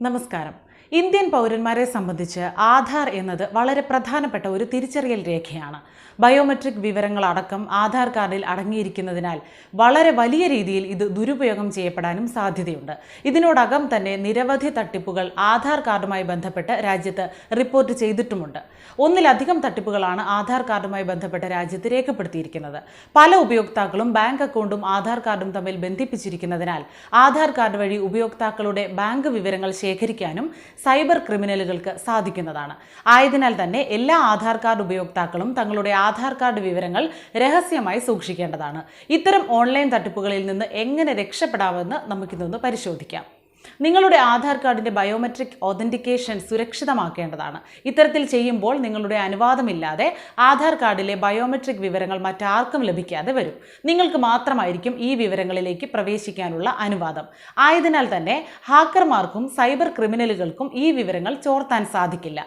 നമസ്കാരം ഇന്ത്യൻ പൗരന്മാരെ സംബന്ധിച്ച് ആധാർ എന്നത് വളരെ പ്രധാനപ്പെട്ട ഒരു തിരിച്ചറിയൽ രേഖയാണ്. ബയോമെട്രിക് വിവരങ്ങളടക്കം ആധാർ കാർഡിൽ അടങ്ങിയിരിക്കുന്നതിനാൽ വളരെ വലിയ രീതിയിൽ ഇത് ദുരുപയോഗം ചെയ്യപ്പെടാനും സാധ്യതയുണ്ട്. ഇതിനോടകം തന്നെ നിരവധി തട്ടിപ്പുകൾ ആധാർ കാർഡുമായി ബന്ധപ്പെട്ട് രാജ്യത്ത് റിപ്പോർട്ട് ചെയ്തിട്ടുമുണ്ട്. ഒന്നിലധികം തട്ടിപ്പുകളാണ് ആധാർ കാർഡുമായി ബന്ധപ്പെട്ട് രാജ്യത്ത് രേഖപ്പെടുത്തിയിരിക്കുന്നത്. പല ഉപയോക്താക്കളും ബാങ്ക് അക്കൗണ്ടും ആധാർ കാർഡും തമ്മിൽ ബന്ധിപ്പിച്ചിരിക്കുന്നതിനാൽ ആധാർ കാർഡ് വഴി ഉപയോക്താക്കളുടെ ബാങ്ക് വിവരങ്ങൾ ശേഖരിക്കാനും സൈബർ ക്രിമിനലുകൾക്ക് സാധിക്കുന്നതാണ്. ആയതിനാൽ തന്നെ എല്ലാ ആധാർ കാർഡ് ഉപയോക്താക്കളും തങ്ങളുടെ ആധാർ കാർഡ് വിവരങ്ങൾ രഹസ്യമായി സൂക്ഷിക്കേണ്ടതാണ്. ഇത്തരം ഓൺലൈൻ തട്ടിപ്പുകളിൽ നിന്ന് എങ്ങനെ രക്ഷപ്പെടാമെന്ന് നമുക്കിതൊന്ന് പരിശോധിക്കാം. നിങ്ങളുടെ ആധാർ കാർഡിന്റെ ബയോമെട്രിക് ഒതന്റിക്കേഷൻ സുരക്ഷിതമാക്കേണ്ടതാണ്. ഇത്തരത്തിൽ ചെയ്യുമ്പോൾ നിങ്ങളുടെ അനുവാദമില്ലാതെ ആധാർ കാർഡിലെ ബയോമെട്രിക് വിവരങ്ങൾ മറ്റാർക്കും ലഭിക്കാതെ വരും. നിങ്ങൾക്ക് മാത്രമായിരിക്കും ഈ വിവരങ്ങളിലേക്ക് പ്രവേശിക്കാനുള്ള അനുവാദം. ആയതിനാൽ തന്നെ ഹാക്കർമാർക്കും സൈബർ ക്രിമിനലുകൾക്കും ഈ വിവരങ്ങൾ ചോർത്താൻ സാധിക്കില്ല.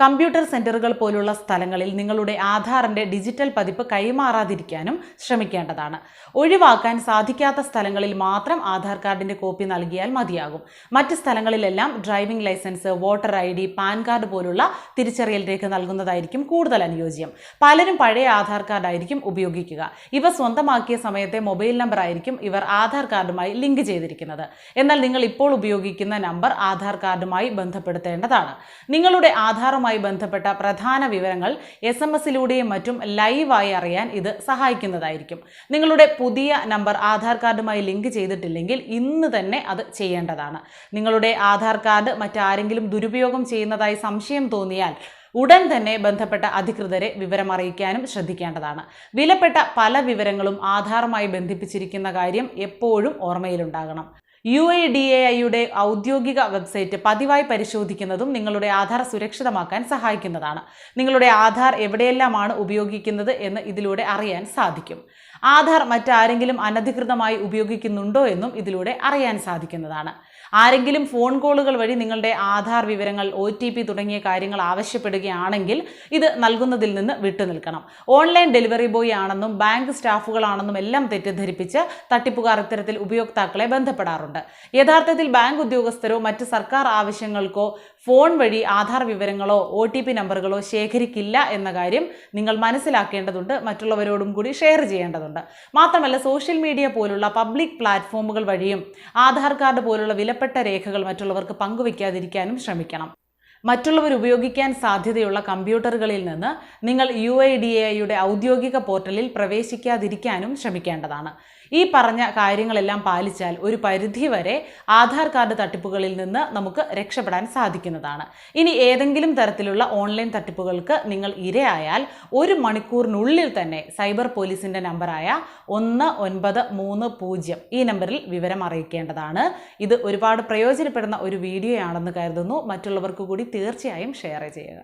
കമ്പ്യൂട്ടർ സെന്ററുകൾ പോലുള്ള സ്ഥലങ്ങളിൽ നിങ്ങളുടെ ആധാറിന്റെ ഡിജിറ്റൽ പതിപ്പ് കൈമാറാതിരിക്കാനും ശ്രമിക്കേണ്ടതാണ്. ഒഴിവാക്കാൻ സാധിക്കാത്ത സ്ഥലങ്ങളിൽ മാത്രം ആധാർ കാർഡിന്റെ കോപ്പി നൽകിയാൽ മതിയാകും. മറ്റ് സ്ഥലങ്ങളിലെല്ലാം driving licence voter I D PAN card പോലുള്ള തിരിച്ചറിയൽ രേഖ നൽകുന്നതായിരിക്കും കൂടുതൽ അനുയോജ്യം. പലരും പഴയ ആധാർ കാർഡായിരിക്കും ഉപയോഗിക്കുക. ഇവ സ്വന്തമാക്കിയ സമയത്തെ മൊബൈൽ നമ്പർ ആയിരിക്കും ഇവർ ആധാർ കാർഡുമായി ലിങ്ക് ചെയ്തിരിക്കുന്നത്. എന്നാൽ നിങ്ങൾ ഇപ്പോൾ ഉപയോഗിക്കുന്ന നമ്പർ ആധാർ കാർഡുമായി ബന്ധപ്പെടുത്തേണ്ടതാണ്. നിങ്ങളുടെ ആധാറുമായി ബന്ധപ്പെട്ട പ്രധാന വിവരങ്ങൾ എസ് എം എസിലൂടെയും മറ്റും ലൈവായി അറിയാൻ ഇത് സഹായിക്കുന്നതായിരിക്കും. നിങ്ങളുടെ പുതിയ നമ്പർ ആധാർ കാർഡുമായി ലിങ്ക് ചെയ്തിട്ടില്ലെങ്കിൽ ഇന്ന് തന്നെ അത് ചെയ്യേണ്ടതാണ്. നിങ്ങളുടെ ആധാർ കാർഡ് മറ്റാരെങ്കിലും ദുരുപയോഗം ചെയ്യുന്നതായി സംശയം തോന്നിയാൽ ഉടൻ തന്നെ ബന്ധപ്പെട്ട അധികൃതരെ വിവരം അറിയിക്കാനും ശ്രദ്ധിക്കേണ്ടതാണ്. വിലപ്പെട്ട പല വിവരങ്ങളും ആധാറുമായി ബന്ധിപ്പിച്ചിരിക്കുന്ന കാര്യം എപ്പോഴും ഓർമ്മയിലുണ്ടാകണം. യു ഐ ഡി എ ഐയുടെ ഔദ്യോഗിക വെബ്സൈറ്റ് പതിവായി പരിശോധിക്കുന്നതും നിങ്ങളുടെ ആധാർ സുരക്ഷിതമാക്കാൻ സഹായിക്കുന്നതാണ്. നിങ്ങളുടെ ആധാർ എവിടെയെല്ലാമാണ് ഉപയോഗിക്കുന്നത് എന്ന് ഇതിലൂടെ അറിയാൻ സാധിക്കും. ആധാർ മറ്റാരെങ്കിലും അനധികൃതമായി ഉപയോഗിക്കുന്നുണ്ടോ എന്നും ഇതിലൂടെ അറിയാൻ സാധിക്കുന്നതാണ്. ആരെങ്കിലും ഫോൺ കോളുകൾ വഴി നിങ്ങളുടെ ആധാർ വിവരങ്ങൾ ഒ തുടങ്ങിയ കാര്യങ്ങൾ ആവശ്യപ്പെടുകയാണെങ്കിൽ ഇത് നൽകുന്നതിൽ നിന്ന് വിട്ടുനിൽക്കണം. ഓൺലൈൻ ഡെലിവറി ബോയ് ആണെന്നും ബാങ്ക് സ്റ്റാഫുകളാണെന്നും എല്ലാം തെറ്റിദ്ധരിപ്പിച്ച് തട്ടിപ്പുകാർ ഇത്തരത്തിൽ ഉപയോക്താക്കളെ ബന്ധപ്പെടാറുണ്ട്. യഥാർത്ഥത്തിൽ ബാങ്ക് ഉദ്യോഗസ്ഥരോ മറ്റ് സർക്കാർ ആവശ്യങ്ങൾക്കോ ഫോൺ വഴി ആധാർ വിവരങ്ങളോ ഒ നമ്പറുകളോ ശേഖരിക്കില്ല എന്ന കാര്യം നിങ്ങൾ മനസ്സിലാക്കേണ്ടതുണ്ട്. മറ്റുള്ളവരോടും കൂടി ഷെയർ ചെയ്യേണ്ടതുണ്ട്. മാത്രമല്ല സോഷ്യൽ മീഡിയ പോലുള്ള പബ്ലിക് പ്ലാറ്റ്ഫോമുകൾ വഴിയും ആധാർ കാർഡ് പോലുള്ള വിലപ്പെട്ട രേഖകൾ മറ്റുള്ളവർക്ക് പങ്കുവയ്ക്കാതിരിക്കാനും ശ്രമിക്കണം മറ്റുള്ളവർ ഉപയോഗിക്കാൻ സാധ്യതയുള്ള കമ്പ്യൂട്ടറുകളിൽ നിന്ന് നിങ്ങൾ യു ഐ ഡി എയുടെ ഔദ്യോഗിക പോർട്ടലിൽ പ്രവേശിക്കാതിരിക്കാനും ശ്രമിക്കേണ്ടതാണ്. ഈ പറഞ്ഞ കാര്യങ്ങളെല്ലാം പാലിച്ചാൽ ഒരു പരിധി വരെ ആധാർ കാർഡ് തട്ടിപ്പുകളിൽ നിന്ന് നമുക്ക് രക്ഷപ്പെടാൻ സാധിക്കുന്നതാണ്. ഇനി ഏതെങ്കിലും തരത്തിലുള്ള ഓൺലൈൻ തട്ടിപ്പുകൾക്ക് നിങ്ങൾ ഇരയായാൽ ഒരു മണിക്കൂറിനുള്ളിൽ തന്നെ സൈബർ പോലീസിന്റെ നമ്പറായ ഒന്ന് ഒൻപത് മൂന്ന് പൂജ്യം ഈ നമ്പറിൽ വിവരം അറിയിക്കേണ്ടതാണ്. ഇത് ഒരുപാട് പ്രയോജനപ്പെടുന്ന ഒരു വീഡിയോ ആണെന്ന് കരുതുന്നു. മറ്റുള്ളവർക്ക് കൂടി തീർച്ചയായും ഷെയർ ചെയ്യുക.